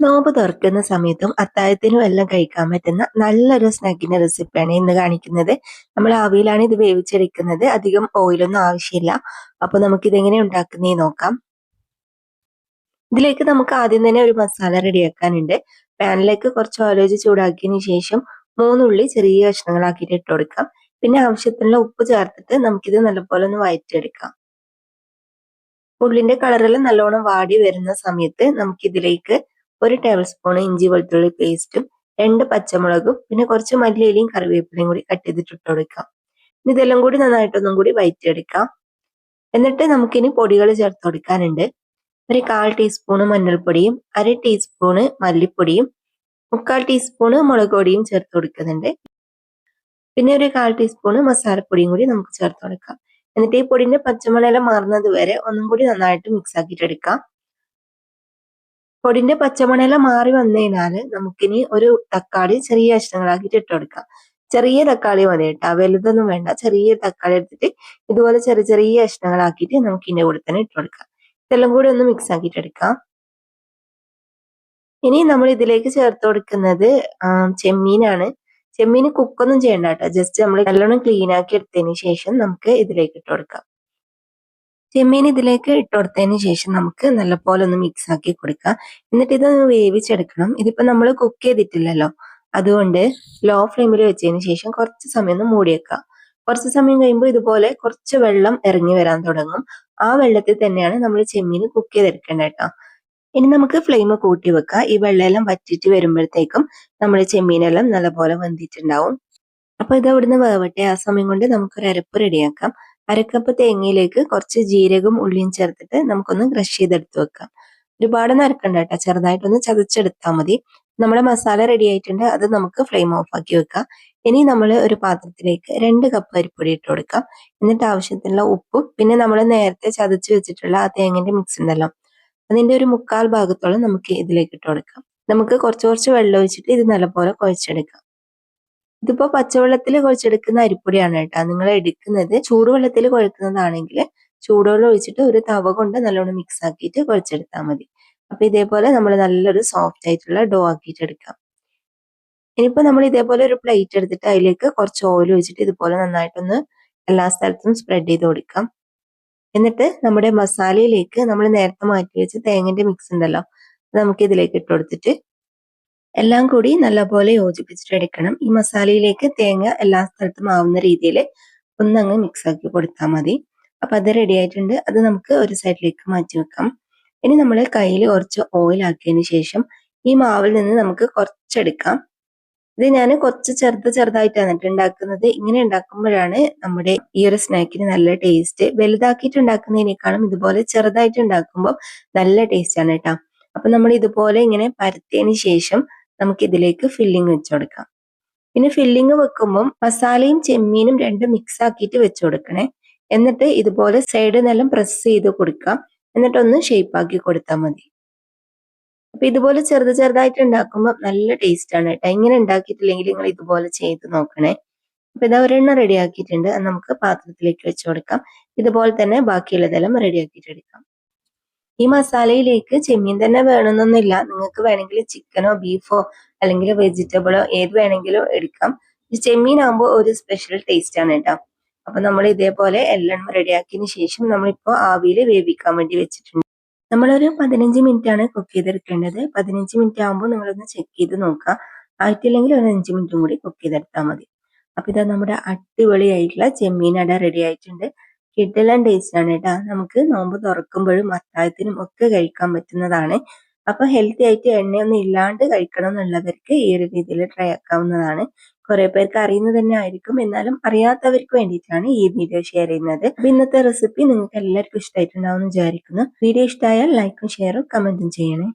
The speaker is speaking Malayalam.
നോമ്പ് തുറക്കുന്ന സമയത്തും അത്താഴത്തിനും എല്ലാം കഴിക്കാൻ പറ്റുന്ന നല്ലൊരു സ്നാക്കിന്റെ റെസിപ്പിയാണ് ഇന്ന് കാണിക്കുന്നത്. നമ്മൾ ആവിയിലാണ് ഇത് വേവിച്ചെടുക്കുന്നത്. അധികം ഓയിലൊന്നും ആവശ്യമില്ല. അപ്പൊ നമുക്ക് ഇതെങ്ങനെ ഉണ്ടാക്കുന്നേ നോക്കാം. ഇതിലേക്ക് നമുക്ക് ആദ്യം തന്നെ ഒരു മസാല റെഡിയാക്കാനുണ്ട്. പാനിലേക്ക് കുറച്ച് ഓലോജ് ചൂടാക്കിയതിന് ശേഷം മൂന്നുള്ളി ചെറിയ കഷ്ണങ്ങളാക്കിയിട്ട് ഇട്ട് കൊടുക്കാം. പിന്നെ ആവശ്യത്തിനുള്ള ഉപ്പ് ചേർത്തിട്ട് നമുക്കിത് നല്ലപോലെ ഒന്ന് വയറ്റിയെടുക്കാം. ഉള്ളിന്റെ കളറെല്ലാം നല്ലോണം വാടി വരുന്ന സമയത്ത് നമുക്കിതിലേക്ക് ഒരു ടേബിൾ സ്പൂൺ ഇഞ്ചി വെളുത്തുള്ളി പേസ്റ്റും രണ്ട് പച്ചമുളകും പിന്നെ കുറച്ച് മല്ലിയിലയും കറിവേപ്പിലയും കൂടി കട്ട് ചെയ്തിട്ട് ഇട്ട് കൊടുക്കാം. ഇതെല്ലാം കൂടി നന്നായിട്ടൊന്നും കൂടി വയറ്റിയെടുക്കാം. എന്നിട്ട് നമുക്കിനി പൊടികൾ ചേർത്ത് കൊടുക്കാനുണ്ട്. ഒരു കാൽ ടീസ്പൂണ് മഞ്ഞൾപ്പൊടിയും അര ടീസ്പൂണ് മല്ലിപ്പൊടിയും മുക്കാൽ ടീസ്പൂണ് മുളക് പൊടിയും ചേർത്ത് കൊടുക്കുന്നുണ്ട്. പിന്നെ ഒരു കാൽ ടീസ്പൂണ് മസാലപ്പൊടിയും കൂടി നമുക്ക് ചേർത്ത് കൊടുക്കാം. എന്നിട്ട് ഈ പൊടിന്റെ പച്ചമുളകെല്ലാം മാറുന്നത് വരെ ഒന്നും കൂടി നന്നായിട്ട് മിക്സ് ആക്കിയിട്ട് എടുക്കാം. പൊടിന്റെ പച്ചമണല മാറി വന്നു കഴിഞ്ഞാൽ നമുക്കിനി ഒരു തക്കാളി ചെറിയ കഷ്ണങ്ങളാക്കിയിട്ട് ഇട്ട് കൊടുക്കാം. ചെറിയ തക്കാളി മതി കേട്ടോ. വലുതൊന്നും വേണ്ട. ചെറിയ തക്കാളി എടുത്തിട്ട് ഇതുപോലെ ചെറിയ ചെറിയ കഷ്ണങ്ങളാക്കിയിട്ട് നമുക്ക് ഇതിന്റെ കൂടെ തന്നെ ഇട്ട് കൊടുക്കാം. ഇതെല്ലാം കൂടി ഒന്ന് മിക്സ് ആക്കിയിട്ട് എടുക്കാം. ഇനി നമ്മൾ ഇതിലേക്ക് ചേർത്ത് കൊടുക്കുന്നത് ചെമ്മീനാണ്. ചെമ്മീൻ കുക്കൊന്നും ചെയ്യണ്ട കേട്ടോ. ജസ്റ്റ് നമ്മൾ നല്ലോണം ക്ലീൻ ആക്കി എടുത്തതിന് ശേഷം നമുക്ക് ഇതിലേക്ക് ഇട്ട് കൊടുക്കാം. ചെമ്മീൻ ഇതിലേക്ക് ഇട്ട് കൊടുത്തതിന് ശേഷം നമുക്ക് നല്ലപോലെ ഒന്ന് മിക്സ് ആക്കി കൊടുക്കാം. എന്നിട്ട് ഇതൊന്ന് വേവിച്ചെടുക്കണം. ഇതിപ്പോ നമ്മൾ കുക്ക് ചെയ്തിട്ടില്ലല്ലോ. അതുകൊണ്ട് ലോ ഫ്ലെയിമിൽ വെച്ചതിന് ശേഷം കുറച്ച് സമയം ഒന്ന് മൂടിയേക്കാം കുറച്ച് സമയം കഴിയുമ്പോൾ ഇതുപോലെ കുറച്ച് വെള്ളം ഇറങ്ങി വരാൻ തുടങ്ങും. ആ വെള്ളത്തിൽ തന്നെയാണ് നമ്മൾ ചെമ്മീൻ കുക്ക് ചെയ്തെടുക്കേണ്ടത് കേട്ടോ. ഇനി നമുക്ക് ഫ്ലെയിം കൂട്ടി വെക്കാം. ഈ വെള്ളമെല്ലാം വറ്റിട്ട് വരുമ്പോഴത്തേക്കും നമ്മൾ ചെമ്മീനെല്ലാം നല്ലപോലെ വെന്തിട്ടുണ്ടാവും. അപ്പൊ ഇത് അവിടുന്ന് വേവട്ടെ. ആ സമയം കൊണ്ട് നമുക്കൊരു അരപ്പ് റെഡിയാക്കാം അരക്കപ്പ് തേങ്ങയിലേക്ക് കുറച്ച് ജീരകം ഉള്ളിയും ചേർത്തിട്ട് നമുക്കൊന്ന് ക്രഷ് ചെയ്തെടുത്ത് വെക്കാം. ഒരുപാട് നരക്കണ്ട കേട്ടോ. ചെറുതായിട്ടൊന്ന് ചതച്ചെടുത്താൽ മതി. നമ്മുടെ മസാല റെഡി ആയിട്ടുണ്ട്. അത് നമുക്ക് ഫ്ലെയിം ഓഫ് ആക്കി വെക്കാം. ഇനി നമ്മൾ ഒരു പാത്രത്തിലേക്ക് രണ്ട് കപ്പ് അരിപ്പൊടി ഇട്ട് കൊടുക്കാം. എന്നിട്ട് ആവശ്യത്തിനുള്ള ഉപ്പും പിന്നെ നമ്മൾ നേരത്തെ ചതച്ച് വെച്ചിട്ടുള്ള ആ തേങ്ങന്റെ മിക്സ് ഉണ്ടല്ലോ. അതിന്റെ ഒരു മുക്കാൽ ഭാഗത്തോളം നമുക്ക് ഇതിലേക്ക് ഇട്ട് കൊടുക്കാം. നമുക്ക് കുറച്ച് കുറച്ച് വെള്ളം ഒഴിച്ചിട്ട് ഇത് നല്ലപോലെ കുഴച്ചെടുക്കാം. ഇതിപ്പോ പച്ചവെള്ളത്തിൽ കുഴച്ചെടുക്കുന്ന അരിപ്പൊടിയാണ് കേട്ടോ. നിങ്ങൾ എടുക്കുന്നത് ചൂടുവെള്ളത്തിൽ കുഴക്കുന്നതാണെങ്കിൽ ചൂടുവെള്ളം ഒഴിച്ചിട്ട് ഒരു തവ കൊണ്ട് നല്ലോണം മിക്സ് ആക്കിയിട്ട് കുഴച്ചെടുത്താൽ മതി. അപ്പൊ ഇതേപോലെ നമ്മൾ നല്ലൊരു സോഫ്റ്റ് ആയിട്ടുള്ള ഡോ ആക്കിയിട്ട് എടുക്കാം. ഇനിയിപ്പോ നമ്മൾ ഇതേപോലെ ഒരു പ്ലേറ്റ് എടുത്തിട്ട് അതിലേക്ക് കുറച്ച് ഓയിൽ ഒഴിച്ചിട്ട് ഇതുപോലെ നന്നായിട്ടൊന്ന് എല്ലാ സ്ഥലത്തും സ്പ്രെഡ് ചെയ്ത് കൊടുക്കാം. എന്നിട്ട് നമ്മുടെ മസാലയിലേക്ക് നമ്മൾ നേരത്തെ മാറ്റി വെച്ച തേങ്ങന്റെ മിക്സ് ഉണ്ടല്ലോ നമുക്ക് ഇതിലേക്ക് ഇട്ട് കൊടുത്തിട്ട് എല്ലാം കൂടി നല്ലപോലെ യോജിപ്പിച്ചിട്ട് എടുക്കണം. ഈ മസാലയിലേക്ക് തേങ്ങ എല്ലാ സ്ഥലത്തും ആവുന്ന രീതിയിൽ ഒന്നങ്ങ് മിക്സ് ആക്കി കൊടുത്താൽ മതി. അപ്പൊ അത് റെഡി ആയിട്ടുണ്ട്. അത് നമുക്ക് ഒരു സൈഡിലേക്ക് മാറ്റി വെക്കാം. ഇനി നമ്മൾ കയ്യിൽ കുറച്ച് ഓയിൽ ആക്കിയതിന് ശേഷം ഈ മാവിൽ നിന്ന് നമുക്ക് കുറച്ചെടുക്കാം. ഇത് ഞാൻ കുറച്ച് ചെറുത് ചെറുതായിട്ടാണ് ഉണ്ടാക്കുന്നത്. ഇങ്ങനെ ഉണ്ടാക്കുമ്പോഴാണ് നമ്മുടെ ഈ ഒരു സ്നാക്കിന് നല്ല ടേസ്റ്റ് വലുതാക്കിയിട്ട് ഉണ്ടാക്കുന്നതിനേക്കാളും ഇതുപോലെ ചെറുതായിട്ട് ഉണ്ടാക്കുമ്പോൾ നല്ല ടേസ്റ്റ് ആണ് കേട്ടോ അപ്പൊ നമ്മൾ ഇതുപോലെ ഇങ്ങനെ പരത്തിയതിന് ശേഷം നമുക്ക് ഇതിലേക്ക് ഫില്ലിംഗ് വെച്ചു കൊടുക്കാം. പിന്നെ ഫില്ലിംഗ് വെക്കുമ്പോൾ മസാലയും ചെമ്മീനും രണ്ടും മിക്സ് ആക്കിയിട്ട് വെച്ചു കൊടുക്കണേ. എന്നിട്ട് ഇതുപോലെ സൈഡിൽ നിന്നെല്ലാം പ്രസ് ചെയ്ത് കൊടുക്കാം എന്നിട്ടൊന്ന് ഷേപ്പ് ആക്കി കൊടുത്താൽ മതി. അപ്പൊ ഇതുപോലെ ചെറുത് ചെറുതായിട്ട് ഉണ്ടാക്കുമ്പോൾ നല്ല ടേസ്റ്റ് ആണ് കേട്ടോ. ഇങ്ങനെ ഉണ്ടാക്കിയിട്ടില്ലെങ്കിൽ നിങ്ങൾ ഇതുപോലെ ചെയ്ത് നോക്കണേ. അപ്പൊ ഇതാ ഒരെണ്ണം റെഡി ആക്കിയിട്ടുണ്ട്. നമുക്ക് പാത്രത്തിലേക്ക് വെച്ചു കൊടുക്കാം. ഇതുപോലെ തന്നെ ബാക്കിയുള്ളതെല്ലാം റെഡി ആക്കിയിട്ട് എടുക്കാം. ഈ മസാലയിലേക്ക് ചെമ്മീൻ തന്നെ വേണമെന്നൊന്നുമില്ല. നിങ്ങൾക്ക് വേണമെങ്കിൽ ചിക്കനോ ബീഫോ അല്ലെങ്കിൽ വെജിറ്റബിളോ ഏത് വേണമെങ്കിലും എടുക്കാം. ചെമ്മീൻ ആകുമ്പോൾ ഒരു സ്പെഷ്യൽ ടേസ്റ്റ് ആണ് കേട്ടോ. അപ്പൊ നമ്മൾ ഇതേപോലെ എല്ലാം റെഡിയാക്കിയതിന് ശേഷം നമ്മളിപ്പോ ആവിയിൽ വേവിക്കാൻ വേണ്ടി വെച്ചിട്ടുണ്ട്. നമ്മളൊരു പതിനഞ്ച് മിനിറ്റ് ആണ് കുക്ക് ചെയ്തെടുക്കേണ്ടത്. പതിനഞ്ച് മിനിറ്റ് ആകുമ്പോൾ നിങ്ങളൊന്ന് ചെക്ക് ചെയ്ത് നോക്കുക. ആയിട്ടില്ലെങ്കിൽ ഒരു അഞ്ച് മിനിറ്റും കൂടി കുക്ക് ചെയ്തെടുത്താൽ മതി. അപ്പൊ ഇതാ നമ്മുടെ അടിപൊളിയായിട്ടുള്ള ചെമ്മീൻ അട റെഡി ആയിട്ടുണ്ട്. കിഡിലൻ ടേസ്റ്റ് ആണ് കേട്ടോ. നമുക്ക് നോമ്പ് തുറക്കുമ്പോഴും അത്താഴത്തിനും ഒക്കെ കഴിക്കാൻ പറ്റുന്നതാണ്. അപ്പൊ ഹെൽത്തി ആയിട്ട് എണ്ണയൊന്നും ഇല്ലാണ്ട് കഴിക്കണം എന്നുള്ളവർക്ക് ഈ ഒരു രീതിയിൽ ട്രൈ ആക്കാവുന്നതാണ്. കുറെ പേർക്ക് അറിയുന്നത് തന്നെ ആയിരിക്കും. എന്നാലും അറിയാത്തവർക്ക് വേണ്ടിയിട്ടാണ് ഈ വീഡിയോ ഷെയർ ചെയ്യുന്നത്. അപ്പൊ ഇന്നത്തെ റെസിപ്പി നിങ്ങൾക്ക് എല്ലാവർക്കും ഇഷ്ടമായിട്ടുണ്ടാവും എന്ന് വിചാരിക്കുന്നു. വീഡിയോ ഇഷ്ടമായാൽ ലൈക്കും ഷെയറും കമന്റും ചെയ്യണേ.